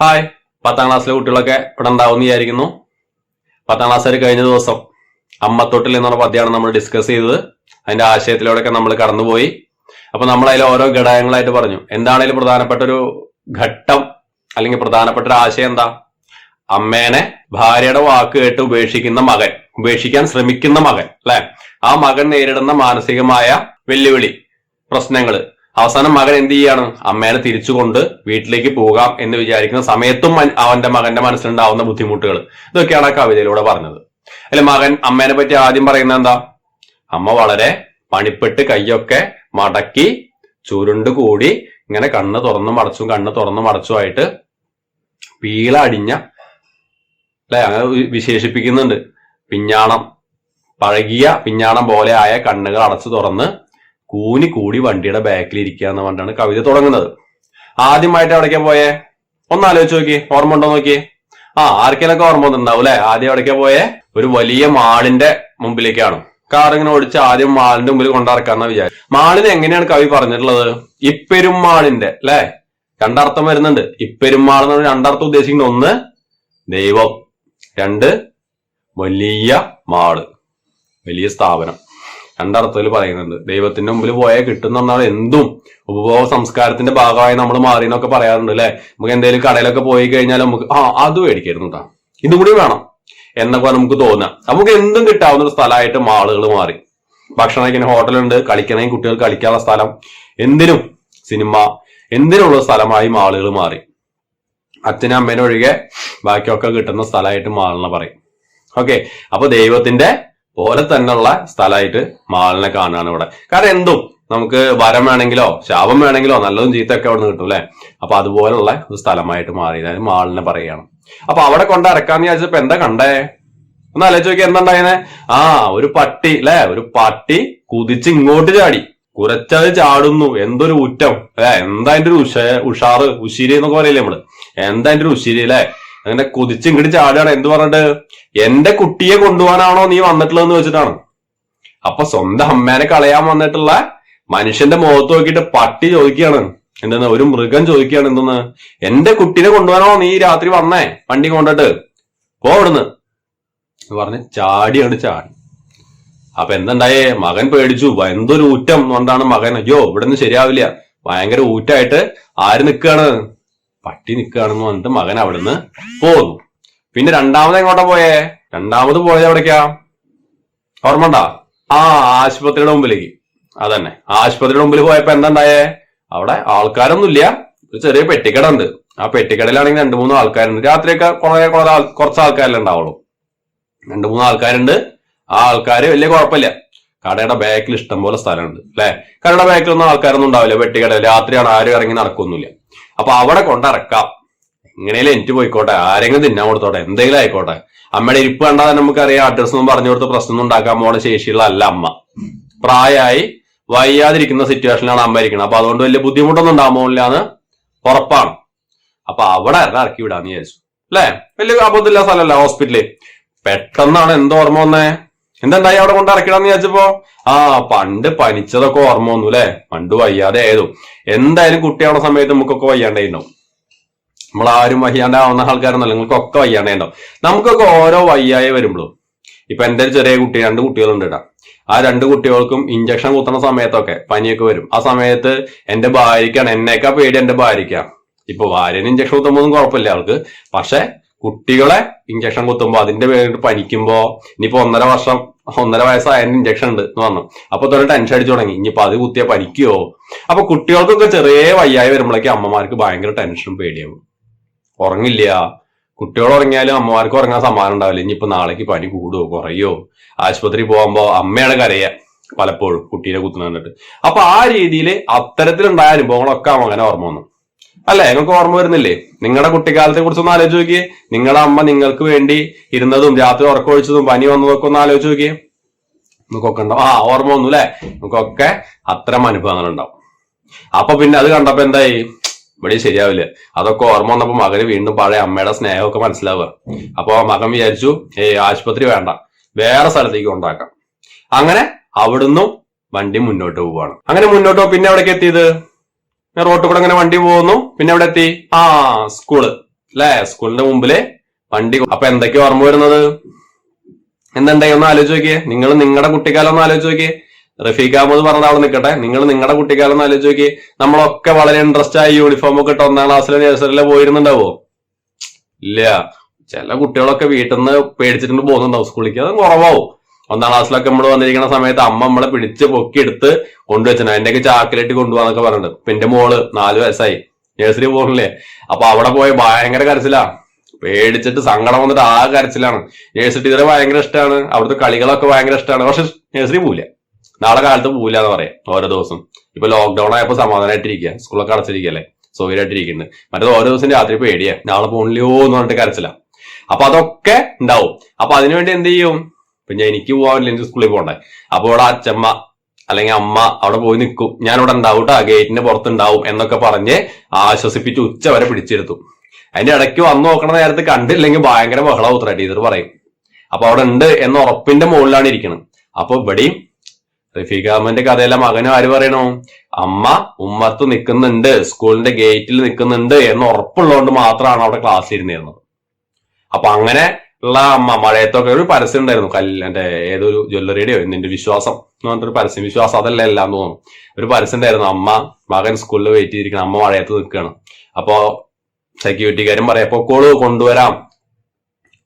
Hi പത്താം ക്ലാസ്സിലെ കുട്ടികളൊക്കെ ഇവിടെ ഉണ്ടാവും വിചാരിക്കുന്നു. പത്താം ക്ലാസ് വരെ കഴിഞ്ഞ ദിവസം അമ്മത്തൊട്ടിൽ എന്നുള്ള പദ്യമാണ് നമ്മൾ ഡിസ്കസ് ചെയ്തത്. അതിന്റെ ആശയത്തിലൂടെയൊക്കെ നമ്മൾ കടന്നുപോയി. അപ്പൊ നമ്മൾ അതിൽ ഓരോ ഘടകങ്ങളായിട്ട് പറഞ്ഞു. എന്താണേലും പ്രധാനപ്പെട്ട ഒരു ഘട്ടം? അല്ലെങ്കിൽ പ്രധാനപ്പെട്ട ഒരു ആശയം എന്താ? അമ്മേനെ ഭാര്യയുടെ വാക്ക് കേട്ട് ഉപേക്ഷിക്കുന്ന മകൻ ഉപേക്ഷിക്കാൻ ശ്രമിക്കുന്ന മകൻ അല്ലെ? ആ മകൻ നേരിടുന്ന മാനസികമായ വെല്ലുവിളി പ്രശ്നങ്ങൾ. അവസാനം മകൻ എന്ത് ചെയ്യാണ്? അമ്മേനെ തിരിച്ചുകൊണ്ട് വീട്ടിലേക്ക് പോകാം എന്ന് വിചാരിക്കുന്ന സമയത്തും അവന്റെ മകന്റെ മനസ്സിലുണ്ടാവുന്ന ബുദ്ധിമുട്ടുകൾ ഇതൊക്കെയാണ് ആ കവിതയിലൂടെ പറഞ്ഞത്. അല്ലെ മകൻ അമ്മേനെ പറ്റി ആദ്യം പറയുന്നത് എന്താ? അമ്മ വളരെ പണിപ്പെട്ട് കൈയൊക്കെ മടക്കി ചുരുണ്ട് കൂടി ഇങ്ങനെ കണ്ണ് തുറന്നു മടച്ചും കണ്ണ് തുറന്നു മടച്ചുമായിട്ട് പീള അടിഞ്ഞ അല്ലെ അങ്ങനെ വിശേഷിപ്പിക്കുന്നുണ്ട്. പിഞ്ഞാണം പഴകിയ പിഞ്ഞാണം പോലെ ആയ കണ്ണുകൾ അടച്ചു തുറന്ന് കൂനി കൂടി വണ്ടിയുടെ ബാക്കിൽ ഇരിക്കുക എന്ന് പറഞ്ഞാണ് കവിത തുടങ്ങുന്നത്. ആദ്യമായിട്ട് എവിടേക്കാ പോയേ? ഒന്ന് ആലോചിച്ച് നോക്കി. ഓർമ്മ ഉണ്ടോ നോക്കി? ആ ആർക്കെങ്കിലൊക്കെ ഓർമ്മ വന്നിട്ടുണ്ടാവും അല്ലെ? ആദ്യം എവിടേക്കാ പോയേ? ഒരു വലിയ മാളിന്റെ മുമ്പിലേക്കാണ്. കാർ ഇങ്ങനെ ഓടിച്ച് ആദ്യം മാളിന്റെ മുമ്പിൽ കൊണ്ടിറക്കാന്ന വിചാരിച്ചു മാളിന് എങ്ങനെയാണ് കവി പറഞ്ഞിട്ടുള്ളത്? ഇപ്പെരുമാളിന്റെ അല്ലെ? രണ്ടർത്ഥം വരുന്നുണ്ട്. ഇപ്പെരുമാൾ എന്ന് പറഞ്ഞ രണ്ടർത്ഥം ഉദ്ദേശിക്കുന്നത് ഒന്ന് ദൈവം. രണ്ട് വലിയ മാൾ. വലിയ സ്ഥാപനം. രണ്ടർത്ഥത്തിൽ പറയുന്നുണ്ട്. ദൈവത്തിന്റെ മുമ്പിൽ പോയാൽ കിട്ടുന്ന എന്തും? ഉപഭോഗ സംസ്കാരത്തിന്റെ ഭാഗമായി നമ്മൾ മാറി എന്നൊക്കെ പറയാറുണ്ട് അല്ലെ? നമുക്ക് എന്തെങ്കിലും കടയിലൊക്കെ പോയി കഴിഞ്ഞാൽ നമുക്ക് ആ അത് മേടിക്കായിരുന്നു കേട്ടോ ഇതും കൂടി വേണം എന്നൊക്കെ നമുക്ക് തോന്നാം. നമുക്ക് എന്തും കിട്ടാവുന്ന ഒരു സ്ഥലമായിട്ട് മാളുകൾ മാറി. ഭക്ഷണം കഴിക്കുന്ന ഹോട്ടലുണ്ട് കളിക്കണമെങ്കിൽ കുട്ടികൾ കളിക്കാനുള്ള സ്ഥലം എന്തിനും സിനിമ എന്തിനുള്ള സ്ഥലമായി മാളുകൾ മാറി. അച്ഛനും അമ്മേനും ഒഴികെ ബാക്കിയൊക്കെ കിട്ടുന്ന സ്ഥലമായിട്ട് മാളെന്ന് പറയും. ഓക്കെ. അപ്പൊ ദൈവത്തിന്റെ പോലെ തന്നെയുള്ള സ്ഥലമായിട്ട് മാളിനെ കാണുകയാണ് ഇവിടെ. കാരണം എന്തും നമുക്ക് വരം വേണമെങ്കിലോ ശാപം വേണമെങ്കിലോ നല്ലതും ചീത്തയൊക്കെ അവിടെ നിന്ന് കിട്ടും അല്ലെ? അപ്പൊ അതുപോലുള്ള ഒരു സ്ഥലമായിട്ട് മാറി. അതായത് മാളിനെ പറയുകയാണ്. അപ്പൊ അവിടെ കൊണ്ട് ഇറക്കാന്ന് വിചാരിച്ചപ്പോ എന്താ കണ്ടേ? ഒന്ന് ആലോചിച്ച് നോക്കി എന്താ ആ ഒരു പട്ടി അല്ലെ? ഒരു പട്ടി കുതിച്ച് ഇങ്ങോട്ട് ചാടി. കുറച്ചത് ചാടുന്നു. എന്തൊരു ഉറ്റം അല്ലെ? എന്താ അതിന്റെ ഒരു ഉഷ ഉഷാറ് ഉശിരി എന്നൊക്കെ പറയില്ലേ നമ്മൾ? എന്താ അതിന്റെ ഒരു ഉശിരി അല്ലെ? അങ്ങനെ കുതിച്ച് ഇങ്ങോട്ട് ചാടുകയാണ് എന്ത് പറഞ്ഞിട്ട്? എന്റെ കുട്ടിയെ കൊണ്ടുപോകാനാണോ നീ വന്നിട്ടുള്ളതെന്ന് വെച്ചിട്ടാണ്. അപ്പൊ സ്വന്തം അമ്മേനെ കളയാൻ വന്നിട്ടുള്ള മനുഷ്യന്റെ മുഖത്ത് നോക്കിയിട്ട് പട്ടി ചോദിക്കുകയാണ്. എന്തെന്ന്? ഒരു മൃഗം ചോദിക്കുകയാണ്. എന്തെന്ന്? എന്റെ കുട്ടീനെ കൊണ്ടുപോകാനോ നീ രാത്രി വന്നേ? വണ്ടി കൊണ്ടിട്ട് പോ ഇവിടുന്ന് എന്ന് പറഞ്ഞ് ചാടിയാണ് ചാടി. അപ്പൊ എന്തുണ്ടായേ? മകൻ പേടിച്ചു. എന്തൊരു ഊറ്റം. കൊണ്ടാണ് മകൻ അയ്യോ ഇവിടെ നിന്ന് ശരിയാവില്ല. ഭയങ്കര ഊറ്റായിട്ട് ആര് നിൽക്കുകയാണ് പട്ടി നിൽക്കുകയാണെന്ന് പറഞ്ഞിട്ട് മകൻ അവിടുന്ന് പോകുന്നു പിന്നെ രണ്ടാമത് എങ്ങോട്ടാ പോയേ? രണ്ടാമത് പോയത് എവിടേക്കാ? ഓർമ്മ ഉണ്ടാ ആ ആശുപത്രിയുടെ മുമ്പിലേക്ക്. അതന്നെ. ആശുപത്രിയുടെ മുമ്പിൽ പോയപ്പോ എന്താണ്ടായേ അവിടെ ആൾക്കാരൊന്നുമില്ല ഒരു ചെറിയ പെട്ടിക്കട ഉണ്ട് ആ പെട്ടിക്കടയിലാണെങ്കിൽ രണ്ടു മൂന്ന് ആൾക്കാരുണ്ട്. രാത്രിയൊക്കെ കുറെ കുറെ കുറച്ച് ആൾക്കാരല്ലേ ഉണ്ടാവുള്ളൂ. രണ്ടു മൂന്ന് ആൾക്കാരുണ്ട്. ആ ആൾക്കാര് വലിയ കുഴപ്പമില്ല. കടയുടെ ബാക്കിൽ ഇഷ്ടം പോലെ സ്ഥലമുണ്ട് അല്ലെ? കടയുടെ ബാക്കിലൊന്നും ആൾക്കാരൊന്നും ഉണ്ടാവില്ല. വെട്ടിക്കട രാത്രിയാണ് ആരും ഇറങ്ങി നടക്കൊന്നുമില്ല. അപ്പൊ അവിടെ കൊണ്ടിറക്കാം. എങ്ങനെയാലും എനിക്ക് പോയിക്കോട്ടെ ആരെങ്കിലും തിന്നാൻ കൊടുത്തോട്ടെ എന്തെങ്കിലും ആയിക്കോട്ടെ. അമ്മയുടെ ഇരിപ്പ് കണ്ടാൽ നമുക്കറിയാം അഡ്രസ് ഒന്നും പറഞ്ഞു കൊടുത്ത് പ്രശ്നമൊന്നും ഉണ്ടാക്കാൻ പോണ ശേഷിയുള്ള അല്ല അമ്മ. പ്രായമായി വയ്യാതിരിക്കുന്ന സിറ്റുവേഷനിലാണ് അമ്മ ഇരിക്കുന്നത്. അപ്പൊ അതുകൊണ്ട് വലിയ ബുദ്ധിമുട്ടൊന്നും ഉണ്ടാകാൻ പോകുന്നില്ല എന്ന് ഉറപ്പാണ്. അപ്പൊ അവിടെ ഇറക്കി വിടാന്ന് വിചാരിച്ചു. അല്ലേ? വലിയ അബദ്ധമില്ല സ്ഥലമല്ല ഹോസ്പിറ്റൽ പെട്ടെന്നാണ് എന്തോർമ്മ വന്നേ? എന്തുണ്ടായി അവിടെ കൊണ്ട് ഇറക്കിടാന്ന് വിചാരിച്ചപ്പോ? ആ പണ്ട് പനിച്ചതൊക്കെ ഓർമ്മ വന്നു അല്ലെ പണ്ട് വയ്യാതെ ആയതു. എന്തായാലും കുട്ടിയാവുന്ന സമയത്ത് നമുക്കൊക്കെ വയ്യാണ്ടായിട്ടുണ്ടാവും നമ്മൾ ആരും വയ്യാണ്ടാവുന്ന ആൾക്കാരൊന്നല്ല നിങ്ങൾക്കൊക്കെ വയ്യാണ്ടായിട്ടുണ്ടാവും നമുക്കൊക്കെ ഓരോ വയ്യായി വരുമ്പോഴും. ഇപ്പൊ എന്റെ ഒരു ചെറിയ കുട്ടി രണ്ട് കുട്ടികളുണ്ട് കേട്ടാ. ആ രണ്ട് കുട്ടികൾക്കും ഇഞ്ചക്ഷൻ കുത്തുന്ന സമയത്തൊക്കെ പനിയൊക്കെ വരും. ആ സമയത്ത് എന്റെ ഭാര്യക്കാണ് എന്നേക്കാ പേടി എന്റെ ഭാര്യക്കാ ഇപ്പൊ ഭാര്യന് ഇഞ്ചക്ഷൻ കുത്തുമ്പോൾ ഒന്നും കുഴപ്പമില്ല അവൾക്ക്. പക്ഷെ കുട്ടികളെ ഇഞ്ചക്ഷൻ കുത്തുമ്പോ അതിന്റെ പേരിട്ട് പനിക്കുമ്പോ ഇനിയിപ്പോ ഒന്നര വർഷം ഒന്നര വയസ്സായ ഇഞ്ചക്ഷൻ ഉണ്ട് എന്ന് പറഞ്ഞു. അപ്പൊ തന്നെ ടെൻഷൻ അടിച്ചു തുടങ്ങി. ഇനിയിപ്പോ അത് കുത്തിയ പനിക്കുവോ അപ്പൊ കുട്ടികൾക്കൊക്കെ ചെറിയ വയ്യായി വരുമ്പോഴേക്കും അമ്മമാർക്ക് ഭയങ്കര ടെൻഷനും പേടിയാവും ഉറങ്ങില്ല. കുട്ടികൾ ഉറങ്ങിയാലും അമ്മമാർക്ക് ഉറങ്ങാൻ സമാനം ഉണ്ടാവില്ല. ഇനിയിപ്പോ നാളേക്ക് പനി കൂടുവോ കുറയോ? ആശുപത്രി പോകുമ്പോ അമ്മയുടെ കരയ പലപ്പോഴും കുട്ടീനെ കുത്തുന്ന അപ്പൊ ആ രീതിയിൽ അത്തരത്തിലുണ്ടായ അനുഭവങ്ങളൊക്കെ അങ്ങനെ ഓർമ്മ വന്നു. അല്ലെ? നിങ്ങൾക്ക് ഓർമ്മ വരുന്നില്ലേ? നിങ്ങളുടെ കുട്ടിക്കാലത്തെ കുറിച്ച് ഒന്ന് ആലോചിച്ച് നോക്കിയേ. നിങ്ങളുടെ അമ്മ നിങ്ങൾക്ക് വേണ്ടി ഇരുന്നതും രാത്രി ഉറക്കമൊഴിച്ചതും പനി വന്നതൊക്കെ ഒന്ന് ആലോചിച്ച് നോക്കിയേ. നമുക്കൊക്കെ ഉണ്ടാവും. ആ ഓർമ്മ ഒന്നും അല്ലെ? നമുക്കൊക്കെ അത്തരം അനുഭവങ്ങൾ ഉണ്ടാവും. അപ്പൊ പിന്നെ അത് കണ്ടപ്പോ എന്തായി? ഇവിടെ ശരിയാവില്ല. അതൊക്കെ ഓർമ്മ വന്നപ്പോ മകന് വീണ്ടും പഴയ അമ്മയുടെ സ്നേഹമൊക്കെ മനസ്സിലാവുക. അപ്പൊ മകൻ വിചാരിച്ചു ഏയ് ആശുപത്രി വേണ്ട. വേറെ സ്ഥലത്തേക്ക് കൊണ്ടാക്കാം അങ്ങനെ അവിടുന്ന് വണ്ടി മുന്നോട്ട് പോവാണ്. അങ്ങനെ മുന്നോട്ട് പിന്നെ എവിടേക്ക് എത്തിയത്? റോട്ടിൽ കൂടെ അങ്ങനെ വണ്ടി പോകുന്നു. പിന്നെ എവിടെ എത്തി? ആ സ്കൂൾ അല്ലേ സ്കൂളിന്റെ മുമ്പിൽ വണ്ടി അപ്പൊ എന്തൊക്കെയാ ഓർമ്മ വരുന്നത്? എന്തുണ്ടായി? ഒന്ന് ആലോചിച്ച് നോക്കിയേ. നിങ്ങൾ നിങ്ങളുടെ കുട്ടിക്കാലം ഒന്ന് ആലോചിച്ച് നോക്കിയേ. റഫീഖ് അഹമ്മദ് പറഞ്ഞ അവിടെ നിൽക്കട്ടെ നിങ്ങൾ നിങ്ങളുടെ കുട്ടിക്കാലം ഒന്ന് ആലോചിച്ച് നോക്കി നമ്മളൊക്കെ വളരെ ഇൻട്രസ്റ്റ് ആയി യൂണിഫോം ഒക്കെ ഇട്ട് ഒന്നാം ക്ലാസ്സിലെ നഴ്സറിയിലെ പോയിരുന്നുണ്ടാവോ? ഇല്ല. ചില കുട്ടികളൊക്കെ വീട്ടിൽ നിന്ന് പേടിച്ചിട്ടുണ്ട് പോകുന്നുണ്ടാവും സ്കൂളിലേക്ക് അത് കുറവാവും. ഒന്നാം ക്ലാസ്സിലൊക്കെ നമ്മൾ വന്നിരിക്കുന്ന സമയത്ത് അമ്മ നമ്മളെ പിടിച്ച് പൊക്കിയെടുത്ത് കൊണ്ടുവച്ചാ എന്റെയൊക്കെ ചാക്കിലേറ്റ് കൊണ്ടുപോകാന്നൊക്കെ പറഞ്ഞിട്ട് ഇപ്പൊ എന്റെ മോൾ നാല് വയസ്സായി. നഴ്സറി പോകണില്ലേ അപ്പൊ അവിടെ പോയ ഭയങ്കര കരച്ചിലാ. പേടിച്ചിട്ട് സങ്കടം വന്നിട്ട് ആ കരച്ചിലാണ്. നഴ്സറി ടീച്ചറെ ഭയങ്കര ഇഷ്ടമാണ് അവിടുത്തെ കളികളൊക്കെ ഭയങ്കര ഇഷ്ടമാണ് പക്ഷെ നഴ്സറി പോവില്ല. നാളെ കാലത്ത് പോവില്ല എന്ന് പറയാം ഓരോ ദിവസം. ഇപ്പൊ ലോക്ക്ഡൌൺ ആയപ്പോ സമാധാനമായിട്ടിരിക്കുക സ്കൂളൊക്കെ അടച്ചിരിക്കല്ലേ സൗകര്യമായിട്ടിരിക്കുന്നുണ്ട് മറ്റേത് ഓരോ ദിവസം രാത്രി പേടിയാ. നാളെ പോണില്ലയോ എന്ന് പറഞ്ഞിട്ട് കരച്ചില്ല അപ്പൊ അതൊക്കെ ഉണ്ടാവും. അപ്പൊ അതിനുവേണ്ടി എന്ത് ചെയ്യും? ഞാൻ എനിക്ക് പോകാനില്ല സ്കൂളിൽ പോകണ്ടേ അപ്പൊ ഇവിടെ അച്ഛമ്മ അല്ലെങ്കിൽ അമ്മ അവിടെ പോയി നിൽക്കും. ഞാൻ ഇവിടെ ഉണ്ടാവും കേട്ടോ ഗേറ്റിന്റെ പുറത്തുണ്ടാവും എന്നൊക്കെ പറഞ്ഞ് ആശ്വസിപ്പിച്ച് ഉച്ച വരെ പിടിച്ചെടുത്തു. അതിന്റെ ഇടയ്ക്ക് വന്നു നോക്കണ നേരത്ത് കണ്ടില്ലെങ്കിൽ ഭയങ്കര ബഹളം ഉത്തര ടീച്ചർ പറയും. അപ്പൊ അവിടെ ഉണ്ട് എന്ന ഉറപ്പിന്റെ മുകളിലാണ് ഇരിക്കുന്നത് അപ്പൊ ഇവിടെയും റഫീഖ് അഹമ്മന്റെ കഥയിലെ മകനും ആര് പറയണു? അമ്മ ഉമ്മത്ത് നിൽക്കുന്നുണ്ട് സ്കൂളിന്റെ ഗേറ്റിൽ നിൽക്കുന്നുണ്ട് എന്ന് ഉറപ്പുള്ളതുകൊണ്ട് മാത്രമാണ് അവിടെ ക്ലാസ്സിൽ ഇരുന്നിരുന്നത് അപ്പൊ അങ്ങനെ ഉള്ള മഴയത്തൊക്കെ ഒരു പരസ്യം ഉണ്ടായിരുന്നു. കല്ല് എന്റെ ഏതൊരു ജ്വല്ലറിയുടെയോ നിന്റെ വിശ്വാസം എന്ന് പറഞ്ഞിട്ടൊരു പരസ്യം. വിശ്വാസം അതല്ല എല്ലാം തോന്നും ഒരു പരസ്യം ഉണ്ടായിരുന്നു. അമ്മ മകൻ സ്കൂളിൽ വെയിറ്റ് ചെയ്തിരിക്കണം അമ്മ മഴയത്ത് നിൽക്കുകയാണ്. അപ്പോ സെക്യൂരിറ്റിക്കാരും പറയാം പൊക്കോൾ കൊണ്ടുവരാം.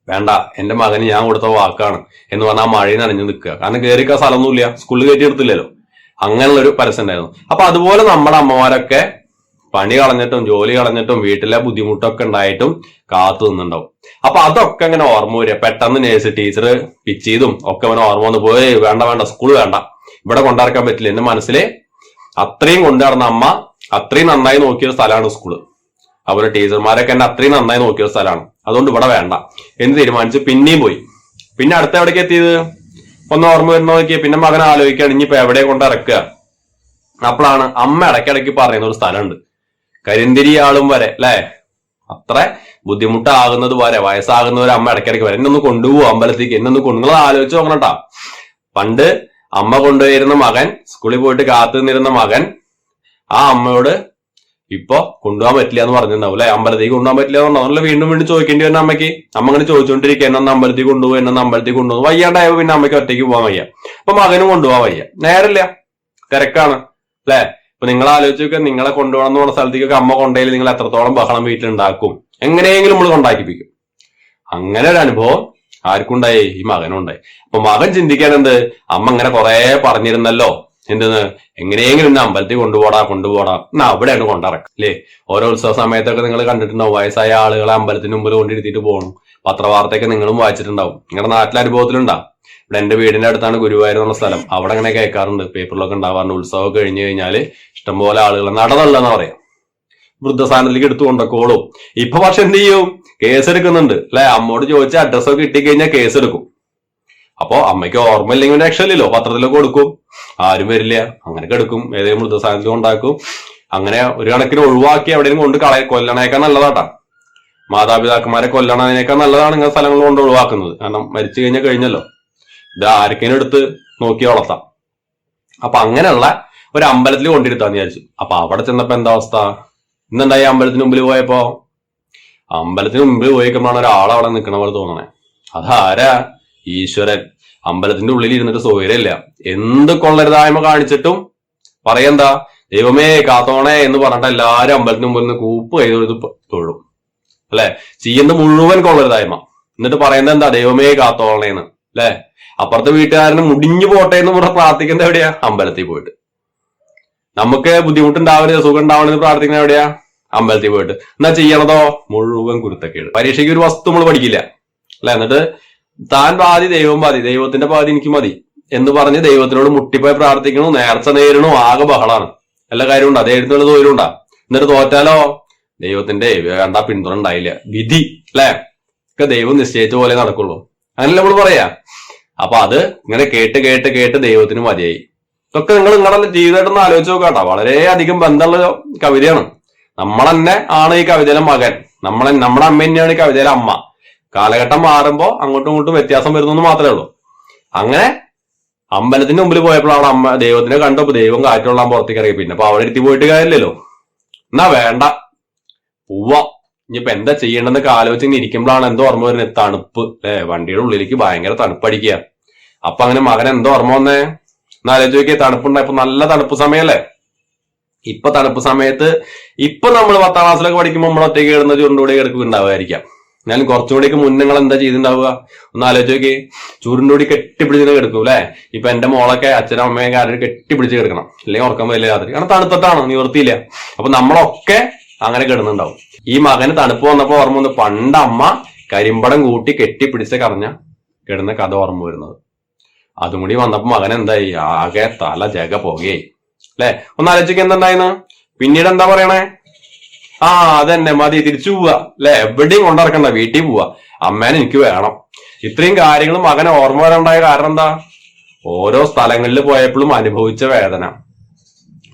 വേണ്ട എന്റെ മകന് ഞാൻ കൊടുത്ത വാക്കാണ്. എന്ന് പറഞ്ഞാൽ മഴയിൽ നനഞ്ഞു നിൽക്കുക. കാരണം കയറിക്കാൻ സ്ഥലമൊന്നുമില്ല. സ്കൂളിൽ കയറ്റി എടുത്തില്ലല്ലോ. അങ്ങനെയുള്ള ഒരു പരസ്യം ഉണ്ടായിരുന്നു. അപ്പൊ അതുപോലെ നമ്മുടെ അമ്മമാരൊക്കെ പണി കളഞ്ഞിട്ടും ജോലി കളഞ്ഞിട്ടും വീട്ടിലെ ബുദ്ധിമുട്ടൊക്കെ ഉണ്ടായിട്ടും കാത്തു നിന്നുണ്ടാവും. അപ്പൊ അതൊക്കെ ഇങ്ങനെ ഓർമ്മ വരിക. പെട്ടെന്ന് നേഴ്സ് ടീച്ചർ പിച്ച് ചെയ്തും ഒക്കെ അവനെ ഓർമ്മ വന്ന്. പോയി വേണ്ട വേണ്ട സ്കൂൾ വേണ്ട. ഇവിടെ കൊണ്ടിറക്കാൻ പറ്റില്ല. എന്റെ മനസ്സിൽ അത്രയും കൊണ്ടു നടന്ന അമ്മ അത്രയും നന്നായി നോക്കിയ സ്ഥലമാണ് സ്കൂൾ അവരുടെ ടീച്ചർമാരൊക്കെ എന്നെ അത്രയും നന്നായി നോക്കിയ സ്ഥലമാണ്. അതുകൊണ്ട് ഇവിടെ വേണ്ട എന്ന് തീരുമാനിച്ച് പിന്നെയും പോയി. പിന്നെ അടുത്ത എവിടേക്ക് എത്തിയത്? ഒന്ന് ഓർമ്മ വരുന്ന നോക്കിയ. പിന്നെ മകൻ ആലോചിക്കുകയാണ് ഇനിയിപ്പോ എവിടെ കൊണ്ട് ഇറക്കുക അപ്പോഴാണ് അമ്മ ഇടയ്ക്കിടയ്ക്ക് പറയുന്ന ഒരു സ്ഥലമുണ്ട്. കരിന്തിരി ആളും വരെ അല്ലേ? അത്ര ബുദ്ധിമുട്ടാകുന്നത് വരെ വയസ്സാകുന്നവർ അമ്മ ഇടയ്ക്കിടയ്ക്ക് വരെ. എന്നൊന്ന് കൊണ്ടുപോകും അമ്പലത്തേക്ക് എന്നൊന്ന് കൊണ്ടു ആലോചിച്ച് നോക്കണട്ടാ പണ്ട് അമ്മ കൊണ്ടുപോയിരുന്ന മകൻ സ്കൂളിൽ പോയിട്ട് കാത്തു നിന്നിരുന്ന മകൻ ആ അമ്മയോട് ഇപ്പൊ കൊണ്ടുപോകാൻ പറ്റില്ല എന്ന് പറഞ്ഞിട്ടുണ്ടാവും അല്ലെ? അമ്പലത്തേക്ക് കൊണ്ടുപോകാൻ പറ്റില്ല എന്ന് പറഞ്ഞാൽ വീണ്ടും വീണ്ടും ചോദിക്കേണ്ടി വരുന്ന അമ്മയ്ക്ക് അമ്മ അങ്ങനെ ചോദിച്ചുകൊണ്ടിരിക്കുക എന്നൊന്ന് അമ്പലത്തിൽ കൊണ്ടുപോകും എന്നൊന്ന് അമ്പലത്തിൽ കൊണ്ടുപോകും. വയ്യാണ്ടായപ്പോ പിന്നെ അമ്മയ്ക്ക് ഒറ്റയ്ക്ക് പോകാൻ വയ്യ. അപ്പൊ മകനും കൊണ്ടുപോകാൻ വയ്യ. നേരല്ല തിരക്കാണ് അല്ലെ? ഇപ്പൊ നിങ്ങൾ ആലോചിച്ച് നോക്കുക നിങ്ങളെ കൊണ്ടുപോകണം എന്ന് പറഞ്ഞ സ്ഥലത്തേക്കൊക്കെ അമ്മ കൊണ്ടേൽ നിങ്ങൾ എത്രത്തോളം ബഹളം വീട്ടിലുണ്ടാക്കും? എങ്ങനെയെങ്കിലും നമ്മൾ കൊണ്ടാക്കിപ്പിക്കും. അങ്ങനെ ഒരു അനുഭവം ആർക്കുണ്ടായി ഈ മകനുണ്ടായി അപ്പൊ മകൻ ചിന്തിക്കാനെന്ത് അമ്മ ഇങ്ങനെ കുറെ പറഞ്ഞിരുന്നല്ലോ. എന്തെന്ന്? എങ്ങനെയെങ്കിലും ഇന്ന് അമ്പലത്തിൽ കൊണ്ടുപോടാ കൊണ്ടുപോടാ. എന്നാ അവിടെയാണ് കൊണ്ടിറക്കുക അല്ലേ ഓരോ ഉത്സവ സമയത്തൊക്കെ നിങ്ങൾ കണ്ടിട്ടുണ്ടാവും വയസ്സായ ആളുകളെ അമ്പലത്തിന് മുമ്പിൽ കൊണ്ടിരുത്തിയിട്ട് പോകണം. പത്രവാർത്തയൊക്കെ നിങ്ങളും വായിച്ചിട്ടുണ്ടാവും. നിങ്ങളുടെ നാട്ടിലെ അനുഭവത്തിലുണ്ടാ? ഇവിടെ എന്റെ വീടിന്റെ അടുത്താണ് ഗുരുവായൂർ എന്ന സ്ഥലം. അവിടെ അങ്ങനെ കേൾക്കാറുണ്ട്. പേപ്പറിലൊക്കെ ഉണ്ടാവാറുണ്ട് ഉത്സവം കഴിഞ്ഞു കഴിഞ്ഞാൽ ഇഷ്ടംപോലെ ആളുകൾ നടന്നല്ലെന്ന് പറയാം. വൃദ്ധസ്ഥാനത്തിലേക്ക് എടുത്തു കൊണ്ടക്കോളും. ഇപ്പൊ പക്ഷെ എന്ത് ചെയ്യും? കേസ് എടുക്കുന്നുണ്ട് അല്ലെ? അമ്മോട് ചോദിച്ച അഡ്രസ്സൊക്കെ കിട്ടിക്കഴിഞ്ഞാൽ കേസ് എടുക്കും അപ്പൊ അമ്മയ്ക്ക് ഓർമ്മയില്ലെങ്കിൽ രക്ഷയില്ലല്ലോ. പത്രത്തിലൊക്കെ കൊടുക്കും. ആരും വരില്ല. അങ്ങനെയൊക്കെ എടുക്കും ഏതെങ്കിലും വൃദ്ധസ്ഥാനത്തിൽ കൊണ്ടാക്കും. അങ്ങനെ ഒരു കണക്കിന് ഒഴിവാക്കി എവിടെയും കൊണ്ട് കളയ കൊല്ലണേക്കാൾ നല്ലതാട്ടാ. മാതാപിതാക്കന്മാരെ കൊല്ലണതിനേക്കാൾ നല്ലതാണ് ഇങ്ങനെ സ്ഥലങ്ങൾ കൊണ്ട് ഒഴിവാക്കുന്നത്. കാരണം മരിച്ചു കഴിഞ്ഞാൽ കഴിഞ്ഞല്ലോ. ഇത് ആരൊക്കെയും എടുത്ത് നോക്കി വളർത്താം. അപ്പൊ അങ്ങനെയുള്ള ഒരു അമ്പലത്തിൽ കൊണ്ടിരുത്താന്ന് വിചാരിച്ചു. അപ്പൊ അവിടെ ചെന്നപ്പോ എന്താ അവസ്ഥ? ഇന്നുണ്ടായി അമ്പലത്തിന് മുമ്പിൽ പോയപ്പോ? അമ്പലത്തിന് മുമ്പിൽ പോയിക്കുമ്പോഴാണ് ഒരാൾ അവിടെ നിൽക്കണ പോലെ തോന്നണേ. അതാരാ? ഈശ്വരൻ. അമ്പലത്തിന്റെ ഉള്ളിൽ ഇരുന്നിട്ട് സൗകര്യമില്ല എന്ത് കൊള്ളരുതായ്മ കാണിച്ചിട്ടും പറയെന്താ ദൈവമേ കാത്തോണേ എന്ന് പറഞ്ഞിട്ട് എല്ലാരും അമ്പലത്തിന് മുമ്പിൽ നിന്ന് കൂപ്പ് കൈ തൊഴുത് തൊഴും. അല്ലെ? ചെയ്യുന്ന മുഴുവൻ കൊള്ളരുതായ്മ. എന്നിട്ട് പറയുന്നത് എന്താ? ദൈവമേ കാത്തോളണേന്ന്. അല്ലെ? അപ്പുറത്തെ വീട്ടുകാരന് മുടിഞ്ഞു പോട്ടെ എന്ന് പറഞ്ഞ് പ്രാർത്ഥിക്കുന്നത് എവിടെയാ? അമ്പലത്തിൽ പോയിട്ട്. നമുക്ക് ബുദ്ധിമുട്ടുണ്ടാവരുത് സുഖം ഉണ്ടാവണമെന്ന് പ്രാർത്ഥിക്കുന്നത് എവിടെയാ? അമ്പലത്തിൽ പോയിട്ട്. എന്നാ ചെയ്യണതോ? മുഴുവൻ കുരുത്തക്കേട്. പരീക്ഷയ്ക്ക് ഒരു വസ്തു നമ്മൾ പഠിക്കില്ല. അല്ലെ? എന്നിട്ട് താൻ പാതി ദൈവം പാതി ദൈവത്തിന്റെ പാതി എനിക്ക് മതി എന്ന് പറഞ്ഞ് ദൈവത്തിനോട് മുട്ടിപ്പോയി പ്രാർത്ഥിക്കണു? നേർച്ച നേരിടണു? ആകെ ബഹളാണ്. എല്ലാ കാര്യമുണ്ടാ. അതേ എഴുത്തുള്ള തൊഴിലുണ്ടാ എന്നിട്ട് തോറ്റാലോ? ദൈവത്തിന്റെ വേണ്ട പിന്തുണ ഉണ്ടായില്ല. വിധി അല്ലെ ഒക്കെ ദൈവം നിശ്ചയിച്ച പോലെ നടക്കുള്ളൂ. അങ്ങനല്ല നമ്മൾ പറയാ? അപ്പൊ അത് ഇങ്ങനെ കേട്ട് കേട്ട് കേട്ട് ദൈവത്തിന് മതിയായി. ഇതൊക്കെ നിങ്ങൾ നിങ്ങളുടെ ജീവിതമായിട്ടൊന്ന് ആലോചിച്ച് നോക്കാട്ടോ. വളരെ അധികം ബന്ധമുള്ള കവിതയാണ്. നമ്മൾ തന്നെ ആണ് ഈ കവിതയിലെ മകൻ. നമ്മളെ നമ്മുടെ അമ്മ തന്നെയാണ് ഈ കവിതയിലെ അമ്മ. കാലഘട്ടം മാറുമ്പോൾ അങ്ങോട്ടും ഇങ്ങോട്ടും വ്യത്യാസം വരുന്നു മാത്രമേ ഉള്ളൂ. അങ്ങനെ അമ്പലത്തിന്റെ മുമ്പിൽ പോയപ്പോഴാണ് അമ്മ ദൈവത്തിനെ കണ്ടപ്പോ ദൈവം കാറ്റുകൊള്ളാൻ പുറത്തേക്ക് ഇറങ്ങി. പിന്നെ അപ്പൊ അവിടെ ഇരുത്തി പോയിട്ട് കാര്യമില്ലല്ലോ. എന്നാ വേണ്ട. പോവാ ഇനിയിപ്പോ എന്താ ചെയ്യണമെന്നൊക്കെ ആലോചിച്ച് ഇങ്ങനെ ഇരിക്കുമ്പോഴാണ് എന്തോ ഓർമ്മ വരുന്നത്? തണുപ്പ്. അല്ലെ വണ്ടിയുടെ ഉള്ളിലേക്ക് ഭയങ്കര തണുപ്പടിക്കുക അപ്പൊ അങ്ങനെ മകൻ എന്തോ ഓർമ്മ വന്നേ? എന്നാലോചിച്ച് നോക്കിയേ തണുപ്പുണ്ടായപ്പോ നല്ല തണുപ്പ് സമയല്ലേ? ഇപ്പൊ തണുപ്പ് സമയത്ത് ഇപ്പൊ നമ്മൾ പത്താം ക്ലാസ്സിലൊക്കെ പഠിക്കുമ്പോൾ നമ്മൾ ഒറ്റയ്ക്ക് കിടന്ന ചുരുണ്ടുകൂടി കിടക്കുന്നുണ്ടാവുമായിരിക്കാം. ഞാൻ കുറച്ചുകൂടിയൊക്കെ നിങ്ങൾ എന്താ ചെയ്തിട്ടുണ്ടാവുക? ഒന്ന് ആലോചിച്ച് നോക്കി ചുരുണ്ടുകൂടി കെട്ടിപ്പിടിച്ച് കിടക്കും അല്ലെ? ഇപ്പൊ എന്റെ മോളൊക്കെ അച്ഛനും അമ്മയും കാര്യം കെട്ടിപ്പിടിച്ച് കിടക്കണം. അല്ലെങ്കിൽ ഉറക്കം വരില്ല രാത്രി. കാരണം തണുപ്പത്താണ് നിവർത്തിയില്ല അപ്പൊ നമ്മളൊക്കെ അങ്ങനെ കിടന്നുണ്ടാവും. ഈ മകന് തണുപ്പ് വന്നപ്പോ ഓർമ്മ വന്നു പണ്ട് അമ്മ കരിമ്പടം കൂട്ടി കെട്ടിപ്പിടിച്ച് കറഞ്ഞ കിടന്ന കഥ ഓർമ്മ വരുന്നത്. അതും കൂടി വന്നപ്പോ മകൻ എന്തായി? ആകെ തല ജഗ പോകുകയായി അല്ലെ? ഒന്ന് ആലോചിക്കുക എന്തുണ്ടായിരുന്നു പിന്നീട് എന്താ പറയണേ? ആ അതന്നെ മതി തിരിച്ചു പോവാ. അല്ലെ? എവിടെയും കൊണ്ടിറക്കണ്ട വീട്ടിൽ പോവാ. അമ്മേനെ എനിക്ക് വേണം. ഇത്രയും കാര്യങ്ങൾ മകനെ ഓർമ്മ വരണ്ടായ കാരണം എന്താ? ഓരോ സ്ഥലങ്ങളിൽ പോയപ്പോഴും അനുഭവിച്ച വേദന.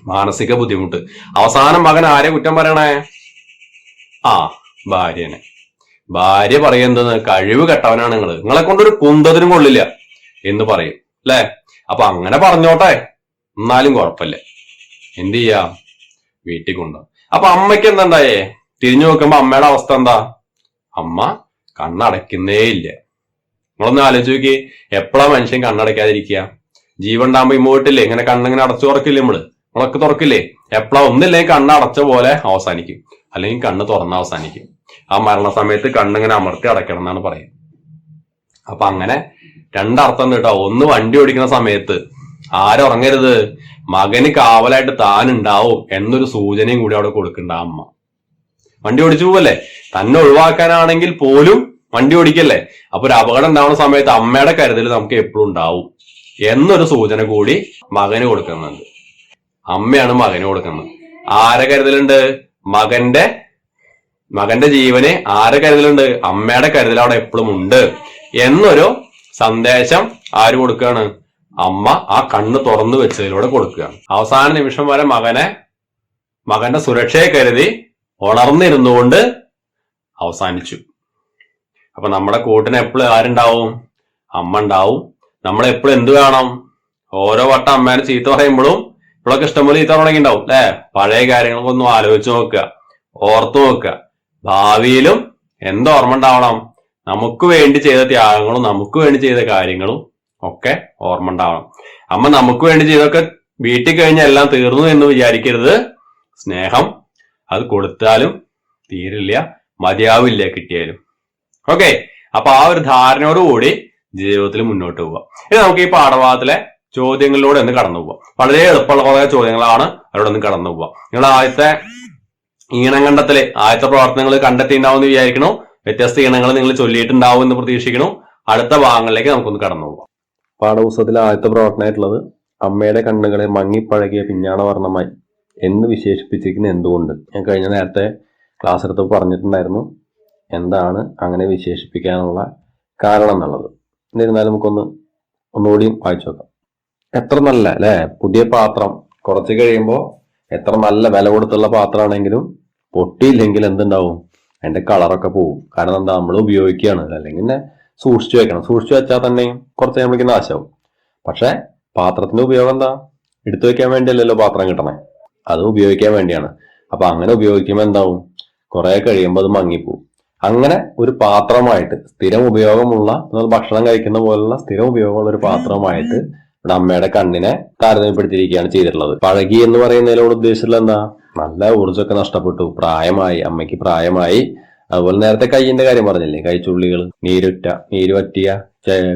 മാനസിക ബുദ്ധിമുട്ട്. അവസാനം മകൻ ആരെ കുറ്റം പറയണേ? ആ ഭാര്യനെ. ഭാര്യ പറയുന്നത് കഴിവ് കെട്ടവനാണ് നിങ്ങൾ. നിങ്ങളെ കൊണ്ടൊരു കുന്തതിനും കൊള്ളില്ല എന്ന് പറയും. അല്ലെ? അപ്പൊ അങ്ങനെ പറഞ്ഞോട്ടെ. എന്നാലും കുഴപ്പമില്ല. എന്ത് ചെയ്യാ? വീട്ടിൽ കൊണ്ടു. അപ്പൊ അമ്മയ്ക്ക് എന്താണ്ടായേ? തിരിഞ്ഞു നോക്കുമ്പോ അമ്മയുടെ അവസ്ഥ എന്താ? അമ്മ കണ്ണടയ്ക്കുന്നേ ഇല്ല നിങ്ങളൊന്ന് ആലോചിച്ച് നോക്കി. എപ്പോഴാ മനുഷ്യൻ കണ്ണടയ്ക്കാതിരിക്കുക? ജീവൻ ഉണ്ടാകുമ്പോ ഇമ്മോട്ടില്ലേ ഇങ്ങനെ കണ്ണിങ്ങനെ അടച്ചു കുറക്കില്ലേ നമ്മൾ? നമ്മളൊക്കെ തുറക്കില്ലേ? എപ്പോഴാ ഒന്നില്ലെങ്കിൽ കണ്ണ് അടച്ച പോലെ അവസാനിക്കും. അല്ലെങ്കിൽ കണ്ണ് തുറന്ന് അവസാനിക്കും. ആ മരണസമയത്ത് കണ്ണിങ്ങനെ അമർത്തി അടയ്ക്കണം എന്നാണ് പറയുന്നത്. അപ്പൊ അങ്ങനെ രണ്ടർത്ഥം കേട്ടോ. ഒന്ന് വണ്ടി ഓടിക്കുന്ന സമയത്ത് ആരുറങ്ങരുത് മകന് കാവലായിട്ട് താൻ ഉണ്ടാവും എന്നൊരു സൂചനയും കൂടി അവിടെ കൊടുക്കണ്ട അമ്മ. വണ്ടി ഓടിച്ചു പോവല്ലേ? തന്നെ ഒഴിവാക്കാനാണെങ്കിൽ പോലും വണ്ടി ഓടിക്കല്ലേ? അപ്പൊ ഒരു അപകടം ഉണ്ടാവുന്ന സമയത്ത് അമ്മയുടെ കരുതൽ നമുക്ക് എപ്പോഴും ഉണ്ടാവും. എന്നൊരു സൂചന കൂടി മകന് കൊടുക്കുന്നുണ്ട്. അമ്മയാണ് മകന് കൊടുക്കുന്നത്. ആരെ കരുതലുണ്ട്? മകന്റെ മകന്റെ ജീവന് ആരെ കരുതലുണ്ട്? അമ്മയുടെ കരുതൽ അവിടെ എപ്പോഴും ഉണ്ട്. എന്നൊരു സന്ദേശം ആര് കൊടുക്കുകയാണ്? അമ്മ ആ കണ്ണ് തുറന്നു വെച്ചതിലൂടെ കൊടുക്കുകയാണ്. അവസാന നിമിഷം വരെ മകനെ മകന്റെ സുരക്ഷയെ കരുതി ഉണർന്നിരുന്നുകൊണ്ട് അവസാനിച്ചു. അപ്പൊ നമ്മുടെ കൂട്ടിന് എപ്പോഴും ആരുണ്ടാവും? അമ്മ ഉണ്ടാവും. നമ്മൾ എപ്പോഴും എന്ത് വേണം? ഓരോ വട്ടം അമ്മേനെ ചീത്ത പറയുമ്പോഴും ഇപ്പോഴൊക്കെ ഇഷ്ടംപോലെ ചീത്ത തുടങ്ങിണ്ടാവും അല്ലെ പഴയ കാര്യങ്ങളൊക്കെ ഒന്ന് ആലോചിച്ച് നോക്കുക ഓർത്തു നോക്കുക. ഭാവിയിലും എന്തോർമ്മ ഉണ്ടാവണം? നമുക്ക് വേണ്ടി ചെയ്ത ത്യാഗങ്ങളും നമുക്ക് വേണ്ടി ചെയ്ത കാര്യങ്ങളും ഒക്കെ ഓർമ്മ ഉണ്ടാവണം. അമ്മ നമുക്ക് വേണ്ടി ചെയ്തൊക്കെ വീട്ടിൽ കഴിഞ്ഞ എല്ലാം തീർന്നു എന്ന് വിചാരിക്കരുത്. സ്നേഹം അത് കൊടുത്താലും തീരില്ല മതിയാവില്ല കിട്ടിയാലും. ഓക്കെ? അപ്പൊ ആ ഒരു ധാരണയോടുകൂടി ജീവിതത്തിൽ മുന്നോട്ട് പോവുക. ഇനി നമുക്ക് ഈ പാഠഭാഗത്തിലെ ചോദ്യങ്ങളിലൂടെ ഒന്ന് കടന്നു പോവാം. വളരെ എളുപ്പമുള്ള കുറെ ചോദ്യങ്ങളാണ് അവരോട് ഒന്ന് കടന്നു പോവാം. നിങ്ങൾ ആദ്യത്തെ ഈണം കണ്ടെത്തൽ ആദ്യത്തെ പ്രവർത്തനങ്ങൾ കണ്ടെത്തിയിട്ടുണ്ടാവും എന്ന് വിചാരിക്കണോ വ്യത്യസ്ത ഈണങ്ങൾ നിങ്ങൾ ചൊല്ലിയിട്ടുണ്ടാവും എന്ന് പ്രതീക്ഷിക്കണു അടുത്ത ഭാഗങ്ങളിലേക്ക് നമുക്കൊന്ന് കടന്നു പോവാം. പാഠപുസ്തകത്തിലെ ആദ്യത്തെ പ്രവർത്തനമായിട്ടുള്ളത് അമ്മയുടെ കണ്ണുകളെ മങ്ങിപ്പഴകിയ പിഞ്ഞാണ വർണമായി എന്ന് വിശേഷിപ്പിച്ചിരിക്കുന്ന എന്തുകൊണ്ട്? ഞാൻ കഴിഞ്ഞ നേരത്തെ ക്ലാസ് എടുത്ത് പറഞ്ഞിട്ടുണ്ടായിരുന്നു എന്താണ് അങ്ങനെ വിശേഷിപ്പിക്കാനുള്ള കാരണം എന്നുള്ളത്. എന്നിരുന്നാലും നമുക്കൊന്ന് ഒന്നുകൂടിയും വായിച്ചു നോക്കാം. എത്ര നല്ല അല്ലെ? പുതിയ പാത്രം. കുറച്ച് കഴിയുമ്പോൾ എത്ര നല്ല വില കൊടുത്തുള്ള പാത്രമാണെങ്കിലും പൊട്ടിയില്ലെങ്കിൽ എന്തുണ്ടാവും? അതിന്റെ കളറൊക്കെ പോവും. കാരണം എന്താ? നമ്മൾ ഉപയോഗിക്കുകയാണ്. അല്ലെങ്കിൽ പിന്നെ സൂക്ഷിച്ചു വെക്കണം. സൂക്ഷിച്ചു വെച്ചാൽ തന്നെ കുറച്ച് നമ്മൾക്ക് നാശാവും പക്ഷെ പാത്രത്തിന്റെ ഉപയോഗം എന്താ? എടുത്തു വെക്കാൻ വേണ്ടിയല്ലല്ലോ പാത്രം കിട്ടണേ. അത് ഉപയോഗിക്കാൻ വേണ്ടിയാണ്. അപ്പൊ അങ്ങനെ ഉപയോഗിക്കുമ്പോൾ എന്താവും? കുറെ കഴിയുമ്പോൾ അത് മങ്ങിപ്പോവും. അങ്ങനെ ഒരു പാത്രമായിട്ട് സ്ഥിരം ഉപയോഗമുള്ള ഭക്ഷണം കഴിക്കുന്ന പോലുള്ള സ്ഥിരം ഉപയോഗമുള്ള ഒരു പാത്രമായിട്ട് ഇവിടെ അമ്മയുടെ കണ്ണിനെ താരതമ്യപ്പെടുത്തിയിരിക്കുകയാണ് ചെയ്തിട്ടുള്ളത്. പഴകി എന്ന് പറയുന്നതിനോട് ഉദ്ദേശിച്ചിട്ടുള്ള എന്താ? നല്ല ഊർജമൊക്കെ നഷ്ടപ്പെട്ടു. പ്രായമായി അമ്മയ്ക്ക് പ്രായമായി. അതുപോലെ നേരത്തെ കൈയിന്റെ കാര്യം പറഞ്ഞില്ലേ? കൈച്ചുള്ളികൾ നീരുറ്റ നീര് പറ്റിയ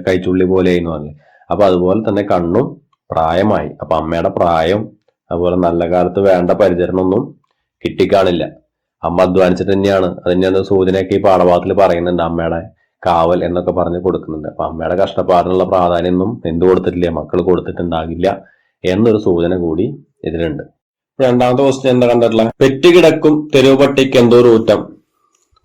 കൈച്ചുള്ളി പോലെ എന്ന് പറഞ്ഞു. അപ്പൊ അതുപോലെ തന്നെ കണ്ണും പ്രായമായി. അപ്പൊ അമ്മയുടെ പ്രായം അതുപോലെ നല്ല കാലത്ത് വേണ്ട പരിചരണമൊന്നും കിട്ടിക്കാണില്ല. അമ്മ അധ്വാനിച്ചിട്ട് തന്നെയാണ്. അതിന്റെ സൂചനയൊക്കെ ഈ പാഠഭാഗത്തിൽ പറയുന്നുണ്ട് അമ്മയുടെ കാവൽ എന്നൊക്കെ പറഞ്ഞ് കൊടുക്കുന്നുണ്ട്. അപ്പൊ അമ്മയുടെ കഷ്ടപ്പാടിനുള്ള പ്രാധാന്യമൊന്നും എന്ത് കൊടുത്തിട്ടില്ല മക്കൾ കൊടുത്തിട്ടുണ്ടാകില്ല എന്നൊരു സൂചന കൂടി ഇതിലുണ്ട്. രണ്ടാമത്തെ ക്വസ്റ്റ്യൻ എന്താ കണ്ടിട്ടുള്ള പെറ്റുകിടക്കും തെരുവുപട്ടിക്ക് എന്തോ ഒരു ഊറ്റം.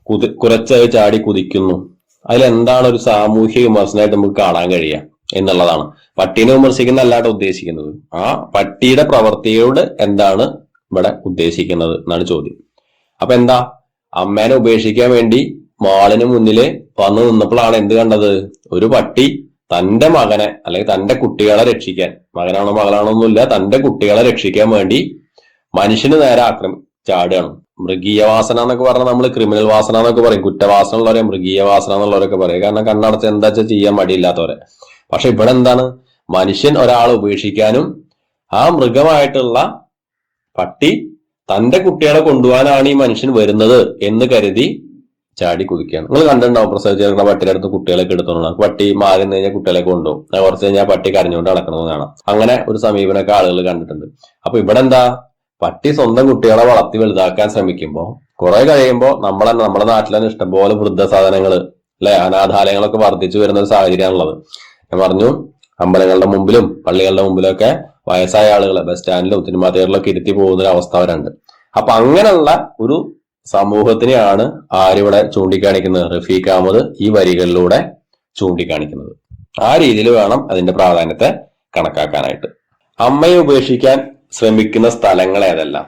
കുതി കുറച്ചായി ചാടി കുതിക്കുന്നു. അതിലെന്താണ് ഒരു സാമൂഹിക വിമർശനമായിട്ട് നമുക്ക് കാണാൻ കഴിയുക എന്നുള്ളതാണ്. പട്ടീനെ വിമർശിക്കുന്ന അല്ലാണ്ട് ഉദ്ദേശിക്കുന്നത്. ആ പട്ടിയുടെ പ്രവൃത്തിയോട് എന്താണ് ഇവിടെ ഉദ്ദേശിക്കുന്നത് എന്നാണ് ചോദ്യം. അപ്പൊ എന്താ? അമ്മേനെ ഉപേക്ഷിക്കാൻ വേണ്ടി മാളിന് മുന്നിൽ വന്നു നിന്നപ്പോഴാണ് എന്ത് കണ്ടത്? ഒരു പട്ടി തന്റെ മകനെ അല്ലെങ്കിൽ തന്റെ കുട്ടികളെ രക്ഷിക്കാൻ. മകനാണോ മകളാണോ ഒന്നുമില്ല തന്റെ കുട്ടികളെ രക്ഷിക്കാൻ വേണ്ടി മനുഷ്യന് നേരെ ആക്രമി ചാടുകയാണ് മൃഗീയ വാസന എന്നൊക്കെ പറഞ്ഞാൽ നമ്മൾ ക്രിമിനൽ വാസന എന്നൊക്കെ പറയും. കുറ്റവാസന ഉള്ളവരെ മൃഗീയ വാസന എന്നുള്ളവരൊക്കെ പറയും. കാരണം കണ്ണടച്ച് എന്താ വെച്ചാൽ ചെയ്യാൻ മടിയില്ലാത്തവരെ. പക്ഷെ ഇവിടെ എന്താണ്? മനുഷ്യൻ ഒരാളെ ഉപേക്ഷിക്കാനും ആ മൃഗമായിട്ടുള്ള പട്ടി തന്റെ കുട്ടികളെ കൊണ്ടുപോകാനാണ് ഈ മനുഷ്യൻ വരുന്നത് എന്ന് കരുതി ചാടി കുതിക്കുകയാണ് നിങ്ങൾ കണ്ടിട്ടുണ്ടാവും പ്രസവിച്ച് കിടക്കുന്ന പട്ടിയുടെ അടുത്ത് കുട്ടികളൊക്കെ എടുത്തോളാം പട്ടി മാറി കഴിഞ്ഞാൽ കുട്ടികളെ കൊണ്ടുപോകും. കുറച്ച് കഴിഞ്ഞാൽ പട്ടി കരഞ്ഞുകൊണ്ട് നടക്കുന്നത് കാണാം. അങ്ങനെ ഒരു സമീപനമൊക്കെ ആളുകൾ കണ്ടിട്ടുണ്ട്. അപ്പൊ ഇവിടെ എന്താ? പട്ടി സ്വന്തം കുട്ടികളെ വളർത്തി വലുതാക്കാൻ ശ്രമിക്കുമ്പോൾ കുറെ കഴിയുമ്പോൾ നമ്മളെ നമ്മുടെ നാട്ടിലെ തന്നെ ഇഷ്ടംപോലെ വൃദ്ധസാധനങ്ങൾ അല്ലെ? അനാഥാലയങ്ങളൊക്കെ വർദ്ധിച്ചു വരുന്ന ഒരു സാഹചര്യമാണുള്ളത്. ഞാൻ പറഞ്ഞു അമ്പലങ്ങളുടെ മുമ്പിലും പള്ളികളുടെ മുമ്പിലൊക്കെ വയസ്സായ ആളുകളെ ബസ് സ്റ്റാൻഡിലും സിനിമാ തിയേറ്ററിലൊക്കെ ഇരുത്തി പോകുന്ന ഒരു അവസ്ഥ അവരുണ്ട്. അപ്പൊ അങ്ങനെയുള്ള ഒരു സമൂഹത്തിനെയാണ് ആരിവിടെ ചൂണ്ടിക്കാണിക്കുന്നത്? റഫീഖ് അഹമ്മദ് ഈ വരികളിലൂടെ ചൂണ്ടിക്കാണിക്കുന്നത്. ആ രീതിയിൽ വേണം അതിന്റെ പ്രാധാന്യത്തെ കണക്കാക്കാനായിട്ട്. അമ്മയെ ഉപേക്ഷിക്കാൻ ശ്രമിക്കുന്ന സ്ഥലങ്ങൾ ഏതെല്ലാം?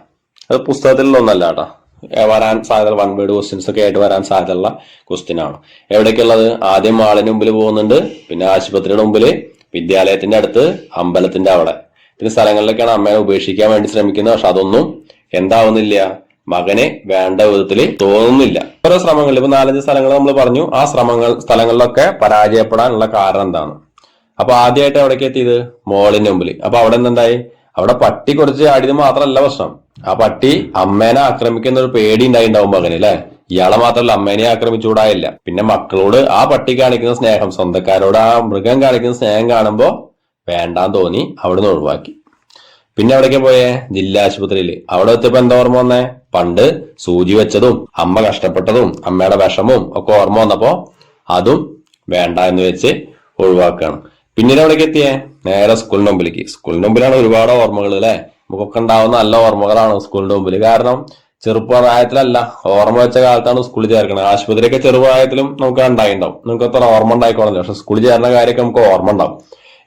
അത് പുസ്തകത്തിലൊന്നല്ല കേട്ടോ. വരാൻ സാധ്യത വൺ വേർഡ് ക്വസ്റ്റ്യൻസ് ഒക്കെ ആയിട്ട് വരാൻ സാധ്യതയുള്ള ക്വസ്റ്റ്യൻ ആണ്. എവിടേക്കുള്ളത്? ആദ്യം മാളിന് മുമ്പിൽ പോകുന്നുണ്ട് പിന്നെ ആശുപത്രിയുടെ മുമ്പിൽ വിദ്യാലയത്തിന്റെ അടുത്ത് അമ്പലത്തിന്റെ അവിടെ. പിന്നെ സ്ഥലങ്ങളിലൊക്കെയാണ് അമ്മയെ ഉപേക്ഷിക്കാൻ വേണ്ടി ശ്രമിക്കുന്നത്. പക്ഷെ അതൊന്നും എന്താവുന്നില്ല. മകനെ വേണ്ട വിധത്തിൽ തോന്നുന്നില്ല. ഓരോ ശ്രമങ്ങൾ ഇപ്പൊ നാലഞ്ച് സ്ഥലങ്ങൾ നമ്മൾ പറഞ്ഞു. ആ ശ്രമങ്ങൾ സ്ഥലങ്ങളിലൊക്കെ പരാജയപ്പെടാനുള്ള കാരണം എന്താണ്? അപ്പൊ ആദ്യമായിട്ട് എവിടേക്ക് എത്തിയത്? മോളിന്റെ മുമ്പിൽ അപ്പൊ അവിടെ എന്തുണ്ടായി അവിടെ പട്ടി കുറച്ച് ആടിയത് മാത്രമല്ല പ്രശ്നം. ആ പട്ടി അമ്മേനെ ആക്രമിക്കുന്ന ഒരു പേടി ഉണ്ടായിണ്ടാവും മകന് അല്ലെ? ഇയാളെ മാത്രമല്ല അമ്മേനെ ആക്രമിച്ചുകൂടായില്ല. പിന്നെ മക്കളോട് ആ പട്ടി കാണിക്കുന്ന സ്നേഹം സ്വന്തക്കാരോട് ആ മൃഗം കാണിക്കുന്ന സ്നേഹം കാണുമ്പോ വേണ്ടാന്ന് തോന്നി അവിടുന്ന് ഒഴിവാക്കി. പിന്നെ എവിടേക്കാ പോയേ? ജില്ലാ ആശുപത്രിയിൽ അവിടെ എത്തിയപ്പോ എന്താ ഓർമ്മ വന്നേ? പണ്ട് സൂചി വെച്ചതും അമ്മ കഷ്ടപ്പെട്ടതും അമ്മയുടെ വിഷമവും ഒക്കെ ഓർമ്മ വന്നപ്പോ അതും വേണ്ട എന്ന് വെച്ച് ഒഴിവാക്കുകയാണ് പിന്നീട് എവിടേക്ക് എത്തിയേ? നേരെ സ്കൂളിന്റെ മുമ്പിലേക്ക്. സ്കൂളിന്റെ മുമ്പിലാണ് ഒരുപാട് ഓർമ്മകൾ അല്ലെ? നമുക്കൊക്കെ ഉണ്ടാവുന്ന നല്ല ഓർമ്മകളാണ് സ്കൂളിന്റെ മുമ്പിൽ കാരണം ചെറുപ്രായത്തിലല്ല ഓർമ്മ വെച്ച കാലത്താണ് സ്കൂളിൽ ചേർക്കുന്നത് ആശുപത്രിയൊക്കെ ചെറുപ്രായത്തിലും നമുക്ക് ഉണ്ടായിണ്ടാവും. നമുക്ക് അത്ര ഓർമ്മ ഉണ്ടായിക്കോളുന്നില്ല. പക്ഷെ സ്കൂളിൽ ചേർന്ന കാര്യമൊക്കെ നമുക്ക് ഓർമ്മ ഉണ്ടാവും.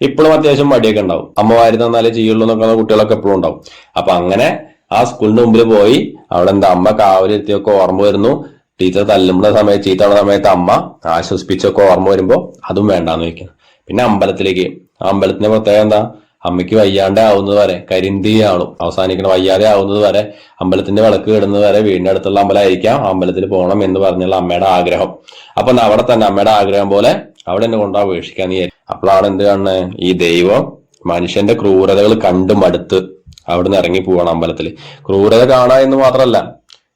ഇപ്പോഴും അത്യാവശ്യം മടിയൊക്കെ ഉണ്ടാവും. അമ്മ വാരി തന്നാലേ ചെയ്യുള്ളൂ എന്നൊക്കെ കുട്ടികളൊക്കെ എപ്പോഴും ഉണ്ടാവും. അപ്പൊ അങ്ങനെ ആ സ്കൂളിന്റെ മുമ്പിൽ പോയി അവിടെ എന്താ അമ്മ കാവലെത്തിയൊക്കെ ഓർമ്മ വരുന്നു. ടീച്ചർ തല്ലുമ്പുന്ന സമയത്ത് ചീത്തവണ സമയത്ത് അമ്മ ആശ്വസിപ്പിച്ചൊക്കെ ഓർമ്മ വരുമ്പോൾ അതും വേണ്ടാന്ന് വെക്കണം പിന്നെ അമ്പലത്തിലേക്ക്. അമ്പലത്തിന്റെ പ്രത്യേകത എന്താ? അമ്മയ്ക്ക് വയ്യാണ്ട് ആവുന്നത് വരെ കരിന്തി ആളും. അവസാനിക്കുന്ന വയ്യാതെ ആവുന്നത് വരെ അമ്പലത്തിന്റെ വിളക്ക് കിടുന്നത് വരെ വീടിന്റെ അടുത്തുള്ള അമ്പലമായിരിക്കാം. അമ്പലത്തിൽ പോകണം എന്ന് പറഞ്ഞുള്ള അമ്മയുടെ ആഗ്രഹം. അപ്പൊ അവിടെ തന്നെ അമ്മയുടെ ആഗ്രഹം പോലെ അവിടെ എന്നെ കൊണ്ടാ ഉപേക്ഷിക്കാൻ നീ അപ്പോഴാണ് എന്ത് കാണുന്നത് ഈ ദൈവം മനുഷ്യന്റെ ക്രൂരതകൾ കണ്ടു മടുത്ത് അവിടുന്ന് ഇറങ്ങി പോവാണ് അമ്പലത്തിൽ ക്രൂരത കാണാ എന്ന് മാത്രമല്ല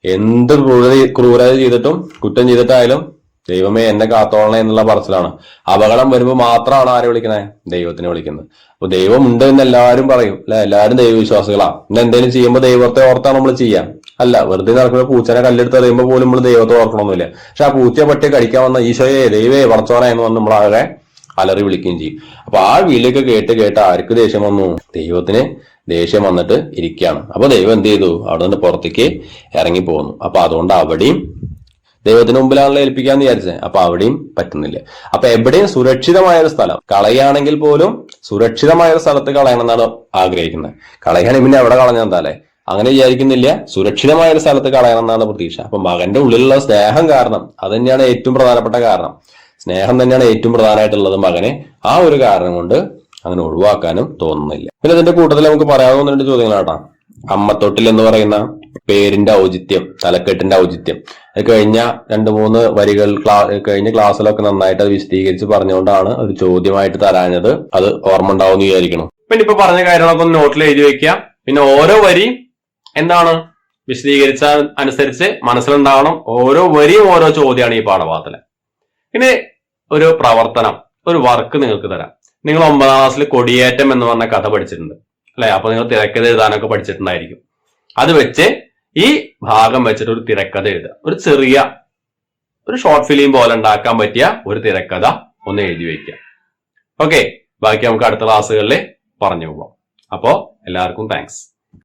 എന്ത് ക്രൂരത ക്രൂരത ചെയ്തിട്ടും കുറ്റം ചെയ്തിട്ടായാലും ദൈവമേ എന്നെ കാത്തോളണേ എന്നുള്ള പറച്ചിലാണ്. അപകടം വരുമ്പോൾ മാത്രമാണ് ആരെ വിളിക്കണേ? ദൈവത്തിനെ വിളിക്കുന്നത്. അപ്പൊ ദൈവം ഉണ്ട് എന്ന് എല്ലാവരും പറയും. അല്ലെ? എല്ലാവരും ദൈവവിശ്വാസികളാ. ഇന്ന് എന്തെങ്കിലും ചെയ്യുമ്പോൾ ദൈവത്തെ ഓർത്താണ് നമ്മൾ ചെയ്യാം. അല്ല വെറുതെ നടക്കുമ്പോൾ പൂച്ചനെ കല്ലെടുത്ത് അറിയുമ്പോൾ പോലും നമ്മൾ ദൈവത്തെ ഓർക്കണമെന്നില്ല പക്ഷെ ആ പൂച്ചയെ പട്ടിയെ കടിക്കാൻ വന്ന ഈശോയെ ദൈവേ വളച്ചോനെ എന്ന് വന്ന് നമ്മളാകെ അലറി വിളിക്കുകയും ചെയ്യും. അപ്പൊ ആ വിളിയൊക്കെ കേട്ട് കേട്ട് ആർക്ക് ദേഷ്യം വന്നു? ദൈവത്തിന് ദേഷ്യം വന്നിട്ട് ഇരിക്കുകയാണ്. അപ്പൊ ദൈവം എന്ത് ചെയ്തു? അവിടെ നിന്ന് പുറത്തേക്ക് ഇറങ്ങി പോകുന്നു അപ്പൊ അതുകൊണ്ട് അവിടെയും ദൈവത്തിന് മുമ്പിലാണല്ലോ ഏൽപ്പിക്കാന്ന് വിചാരിച്ചത് അപ്പൊ അവിടെയും പറ്റുന്നില്ല. അപ്പൊ എവിടെയും സുരക്ഷിതമായ ഒരു സ്ഥലം. കളയുകയാണെങ്കിൽ പോലും സുരക്ഷിതമായ ഒരു സ്ഥലത്ത് കളയണം എന്നാണ് ആഗ്രഹിക്കുന്നത്. കളയാണെങ്കിൽ പിന്നെ എവിടെ കളഞ്ഞാൽ എന്താല്ലേ അങ്ങനെ വിചാരിക്കുന്നില്ല. സുരക്ഷിതമായ ഒരു സ്ഥലത്ത് കളയണം എന്നാണ് പ്രതീക്ഷ. അപ്പൊ മകന്റെ ഉള്ളിലുള്ള സ്നേഹം കാരണം അത് തന്നെയാണ് ഏറ്റവും പ്രധാനപ്പെട്ട കാരണം. സ്നേഹം തന്നെയാണ് ഏറ്റവും പ്രധാനമായിട്ടുള്ളത് മകനെ. ആ ഒരു കാരണം കൊണ്ട് അങ്ങനെ ഒഴിവാക്കാനും തോന്നുന്നില്ല. പിന്നെ അതിന്റെ കൂട്ടത്തിൽ നമുക്ക് പറയാവുന്ന രണ്ട് ചോദ്യങ്ങളാട്ടാ അമ്മത്തൊട്ടിൽ എന്ന് പറയുന്ന പേരിന്റെ ഔചിത്യം തലക്കെട്ടിന്റെ ഔചിത്യം. അത് കഴിഞ്ഞ രണ്ട് മൂന്ന് വരികൾ കഴിഞ്ഞ ക്ലാസ്സിലൊക്കെ നന്നായിട്ട് അത് വിശദീകരിച്ച് പറഞ്ഞുകൊണ്ടാണ് ഒരു ചോദ്യമായിട്ട് തരാഞ്ഞത്. അത് ഓർമ്മ ഉണ്ടാവും വിചാരിക്കണം പിന്നെ ഇപ്പൊ പറഞ്ഞ കാര്യങ്ങളൊക്കെ ഒന്ന് നോട്ടിൽ എഴുതി വെക്കുക. പിന്നെ ഓരോ വരി എന്താണ്? വിശദീകരിച്ച അനുസരിച്ച് മനസ്സിലുണ്ടാവണം. ഓരോ വരിയും ഓരോ ചോദ്യമാണ് ഈ പാഠഭാഗത്തിൽ. പിന്നെ ഒരു പ്രവർത്തനം ഒരു വർക്ക് നിങ്ങൾക്ക് തരാം. നിങ്ങൾ ഒമ്പതാം ക്ലാസ്സിൽ കൊടിയേറ്റം എന്ന് പറഞ്ഞ കഥ പഠിച്ചിട്ടുണ്ട്. അല്ലെ? അപ്പൊ നിങ്ങൾ തിരക്കഥ എഴുതാനൊക്കെ പഠിച്ചിട്ടുണ്ടായിരിക്കും. അത് വെച്ച് ഈ ഭാഗം വെച്ചിട്ട് ഒരു തിരക്കഥ എഴുതുക. ഒരു ചെറിയ ഒരു ഷോർട്ട് ഫിലിം പോലെ ഉണ്ടാക്കാൻ പറ്റിയ ഒരു തിരക്കഥ ഒന്ന് എഴുതി വയ്ക്കുക ഓക്കെ ബാക്കി നമുക്ക് അടുത്ത ക്ലാസ്സുകളിൽ പറഞ്ഞു പോവാം. അപ്പോൾ എല്ലാവർക്കും താങ്ക്സ്